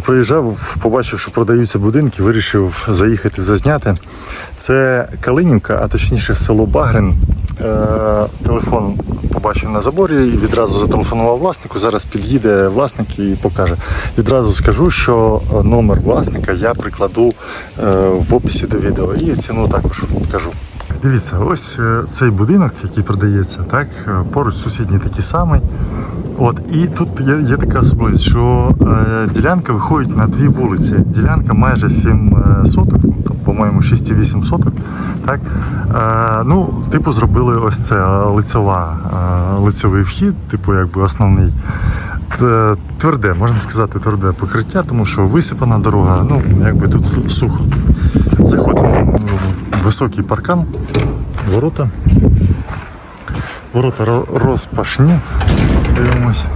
Проїжджав, побачив, що продаються будинки, вирішив заїхати зазняти. Це Калинівка, а точніше село Багрин. Е, телефон побачив на заборі і відразу зателефонував власнику. Зараз під'їде власник і покаже. Відразу скажу, що номер власника я прикладу е, в описі до відео і ціну також кажу. Дивіться, ось е, цей будинок, який продається, так е, поруч сусідній такий самий. От і тут є, є така особливість, що е, ділянка виходить на дві вулиці. Ділянка майже 7 е, соток, по-моєму, 6,8 соток. Так? Е, ну, типу, зробили ось це лицьова, е, лицьовий вхід, типу, якби основний. Тверде, можна сказати, тверде покриття, тому що висипана дорога, ну, якби тут сухо. Заходимо високий паркан, ворота. Ворота ро- розпашні. Дивимось.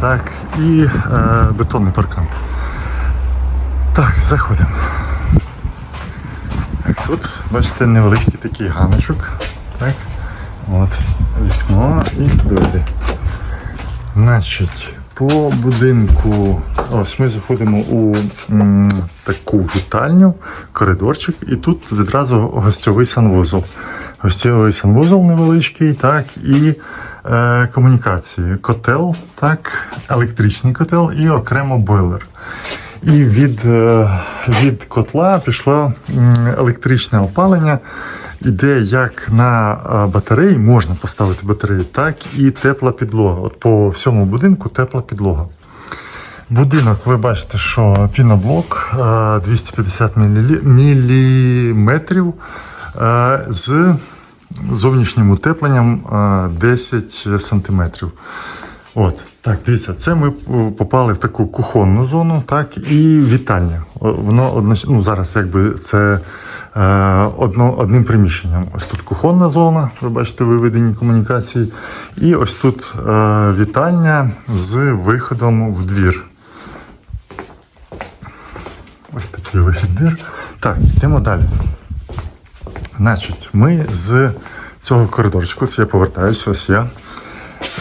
Так, і е, бетонний паркан. Так, заходимо. Так, тут, бачите, невеличкий такий ганочок. Так. От, вікно і двері. Значить, по будинку. Ось ми заходимо у м, таку вітальню, коридорчик, і тут відразу гостьовий санвузол. Гостьовий санвузол невеличкий, так, і е, комунікації. Котел, так, електричний котел і окремо бойлер. І від, е, від котла пішло електричне опалення. Іде як на батареї, можна поставити батареї, так і тепла підлога. От по всьому будинку тепла підлога. Будинок, ви бачите, що піноблок е, 250 мілі- міліметрів е, з зовнішнім утепленням е, 10 сантиметрів. От, так, дивіться, це ми е, попали в таку кухонну зону, так, і вітальня. Воно ну, зараз якби це одно, одним приміщенням. Ось тут кухонна зона, ви бачите, виведені комунікації. І ось тут е, вітальня з виходом в двір. Ось такий вихід двір. Так, йдемо далі. Значить, ми з цього коридорчику, це я повертаюся, ось я.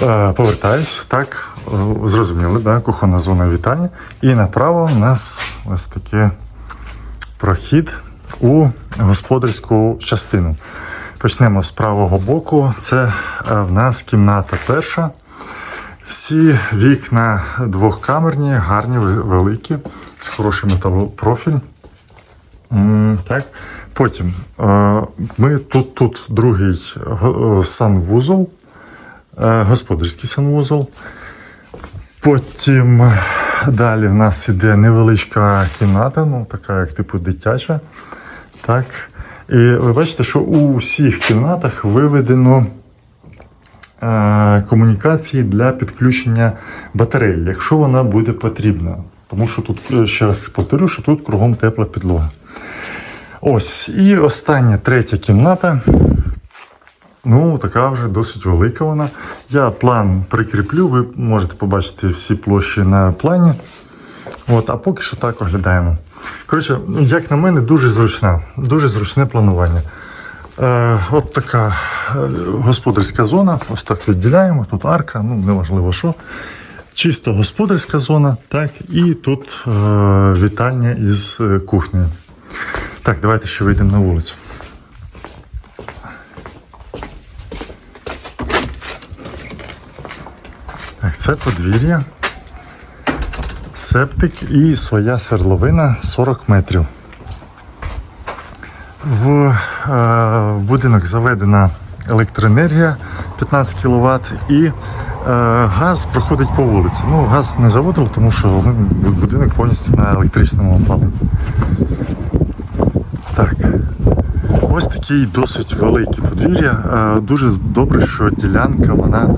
Е, повертаюсь, так, е, зрозуміли, да, кухонна зона вітальні. І направо у нас ось такий прохід у господарську частину. Почнемо з правого боку. Це е, в нас кімната перша. Всі вікна двохкамерні, гарні, великі, з хороший металопрофіль. Так. Потім е, ми тут, тут другий санвузол, е, господарський санвузол. Потім далі в нас іде невеличка кімната, ну така як типу дитяча. Так. І ви бачите, що у всіх кімнатах виведено е, комунікації для підключення батареї, якщо вона буде потрібна. Тому що тут, е, ще раз повторю, що тут кругом тепла підлога. Ось, і остання третя кімната. Ну, така вже досить велика вона. Я план прикріплю, ви можете побачити всі площі на плані. От, а поки що так оглядаємо. Коротше, як на мене, дуже зручна, дуже зручне планування. Е, от така е, господарська зона. Ось так відділяємо. Тут арка, ну неважливо що. Чисто господарська зона, так, і тут е, вітальня із е, кухнею. Так, давайте ще вийдемо на вулицю. Так, це подвір'я, септик і своя свердловина 40 метрів. В, е, в будинок заведена електроенергія 15 кВт і е, газ проходить по вулиці. Ну, газ не заводили, тому що будинок повністю на електричному опаленні. Так. Ось такий досить великий подвір'я. Е, Дуже добре, що ділянка вона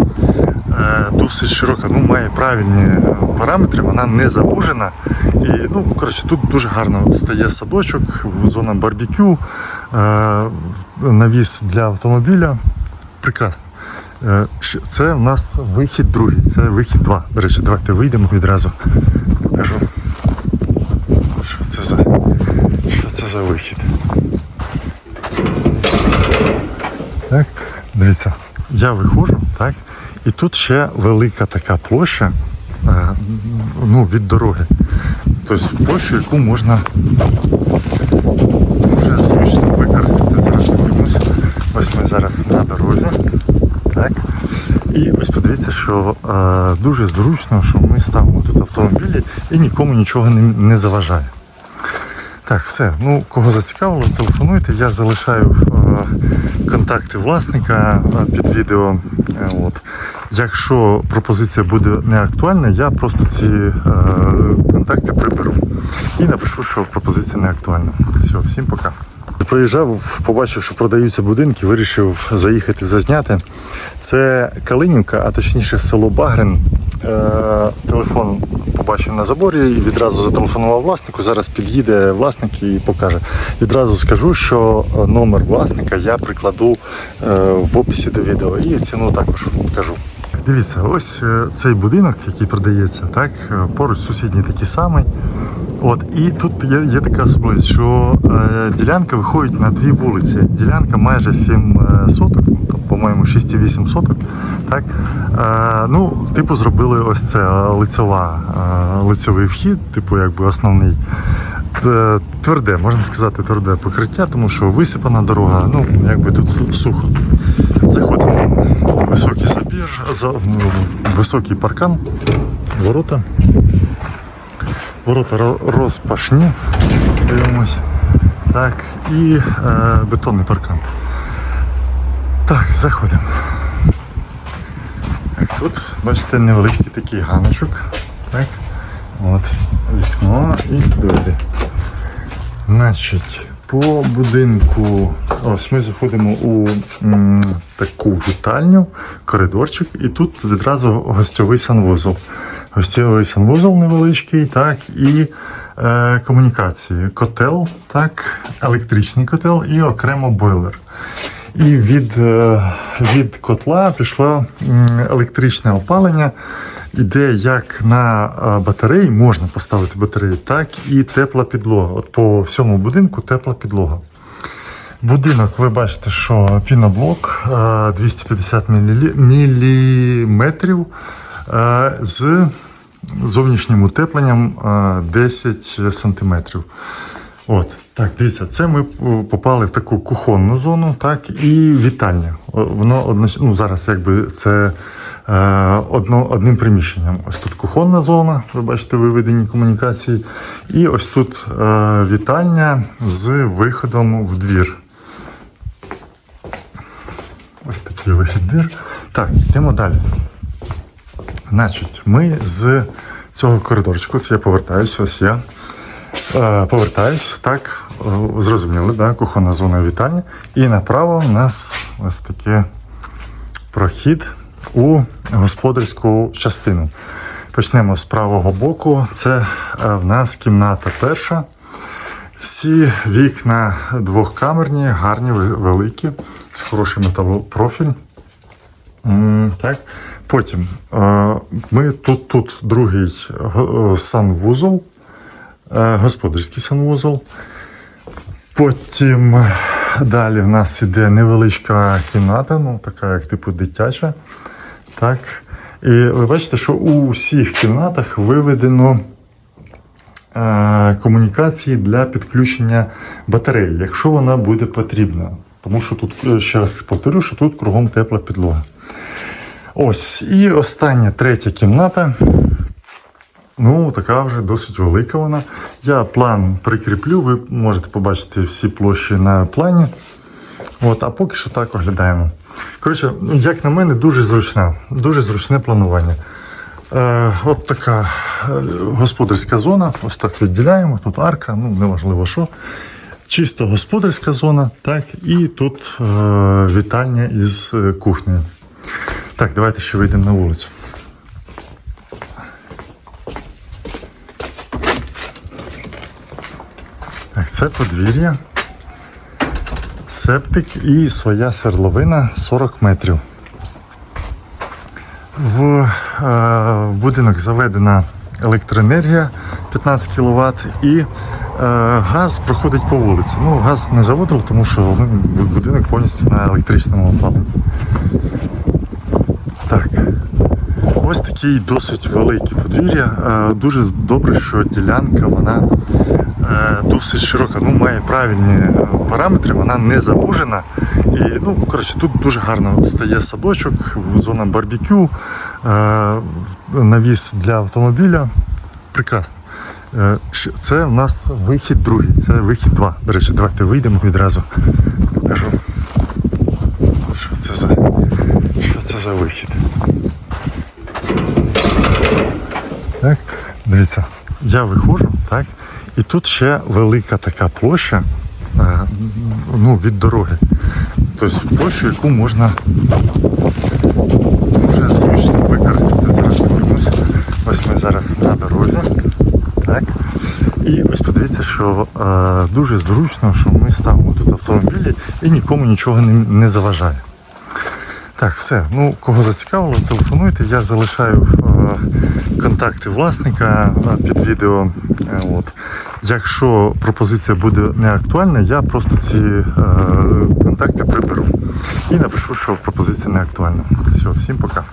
е, досить широка, ну, має правильні параметри, вона не завужена. І ну, коротше, тут дуже гарно стає садочок, зона барбекю, е, навіс для автомобіля. Прекрасно. Е, Це в нас вихід другий, це вихід 2. До речі, давайте вийдемо відразу. Покажу. Що це за, що це за вихід. Так, дивіться, я виходжу, так, і тут ще велика така площа ну, від дороги. тобто площу, яку можна дуже зручно використати. Зараз подивимось. Ось ми зараз на дорозі. Так. І ось подивіться, що е, дуже зручно, що ми ставимо тут автомобілі і нікому нічого не, не заважає. Так, все. Ну, кого зацікавило, телефонуйте. Я залишаю е, контакти власника е, під відео. Е, от. Якщо пропозиція буде не актуальна, я просто ці е, контакти приберу і напишу, що пропозиція не актуальна. Все, всім пока. Проїжджав, побачив, що продаються будинки, вирішив заїхати зазняти. Це Калинівка, а точніше село Багрин. Е, телефон побачив на заборі і відразу зателефонував власнику. Зараз під'їде власник і покаже. Відразу скажу, що номер власника я прикладу е, в описі до відео і ціну також кажу. Дивіться, ось е, цей будинок, який продається, так, е, поруч сусідній такий самий. От, і тут є, є така особливість, що е, ділянка виходить на дві вулиці. Ділянка майже 7 е, соток, по-моєму, 6,8 соток. Так? Е, ну, типу, зробили ось це лицьова, е, лицьовий вхід, типу, якби основний. Тверде, можна сказати, тверде покриття, тому що висипана дорога, ну, якби тут сухо. Заходимо в високий забір, за, високий паркан, ворота. Ворота ро- розпашні. Дивимось. Так, і е, бетонний паркан. Так, заходимо. Так, тут, бачите, невеличкий такий ганочок. Так. От, вікно і двері. Значить, по будинку. Ось ми заходимо у м, таку вітальню, коридорчик, і тут відразу гостьовий санвузол. Гостьовий санвузол невеличкий, так, і е, комунікації. Котел, так, електричний котел і окремо бойлер. І від, е, від котла пішло електричне опалення. Іде як на е, батареї, можна поставити батареї, так і тепла підлога. От по всьому будинку тепла підлога. Будинок, ви бачите, що піноблок е, 250 мілі- міліметрів е, з зовнішнім утепленням е, 10 сантиметрів. От, так, дивіться, це ми е, попали в таку кухонну зону, так, і вітальня. Воно ну, зараз якби це е, одно, одним приміщенням. Ось тут кухонна зона, ви бачите, виведені комунікації. І ось тут е, вітальня з виходом в двір. Ось такий вихід двір. Так, йдемо далі. Значить, ми з цього коридорчику, це я повертаюся, ось я. Е, повертаюсь, так, е, зрозуміли, да, кухонна зона вітальня. І направо у нас ось такий прохід у господарську частину. Почнемо з правого боку. Це е, в нас кімната перша. Всі вікна двохкамерні, гарні, великі, з хороший металопрофіль. Так. Потім е, ми тут, тут другий санвузол, е, господарський санвузол. Потім далі в нас іде невеличка кімната, ну така як типу дитяча. Так. І ви бачите, що у всіх кімнатах виведено е, комунікації для підключення батареї, якщо вона буде потрібна. Тому що тут, е, ще раз повторю, що тут кругом тепла підлога. Ось, і остання третя кімната. Ну, така вже досить велика вона. Я план прикріплю, ви можете побачити всі площі на плані. От, а поки що так оглядаємо. Коротше, як на мене, дуже зручне, дуже зручне планування. Е, от така е, господарська зона. Ось так відділяємо. Тут арка, ну неважливо що. Чисто господарська зона, так, і тут е, вітальня із е, кухнею. Так, давайте ще вийдемо на вулицю. Так, це подвір'я. Септик і своя свердловина 40 метрів. В, е, в будинок заведена електроенергія 15 кВт і е, газ проходить по вулиці. Ну, газ не заводили, тому що ну, будинок повністю на електричному опаленні. Так. ось такий досить великий подвір'я. Е, Дуже добре, що ділянка вона досить широка. Ну, має правильні е, параметри, вона не завужена. І ну, коротше, тут дуже гарно стає садочок, зона барбекю, е, навіс для автомобіля. Прекрасно. Е, Це в нас вихід другий, це вихід 2. До речі, давайте вийдемо відразу. Покажу. Що це за, що це за вихід? Так, дивіться, я виходжу, так, і тут ще велика така площа е, ну, від дороги. Тобто площу, яку можна дуже зручно використати. Зараз подивимося. Ось ми зараз на дорозі. Так. І ось подивіться, що е, дуже зручно, що ми ставимо тут автомобілі і нікому нічого не, не заважає. Так, все. Ну, кого зацікавило, телефонуйте. Я залишаю е, контакти власника е, під відео. Е, от. Якщо пропозиція буде не актуальна, я просто ці е, контакти приберу і напишу, що пропозиція не актуальна. Все, всім пока.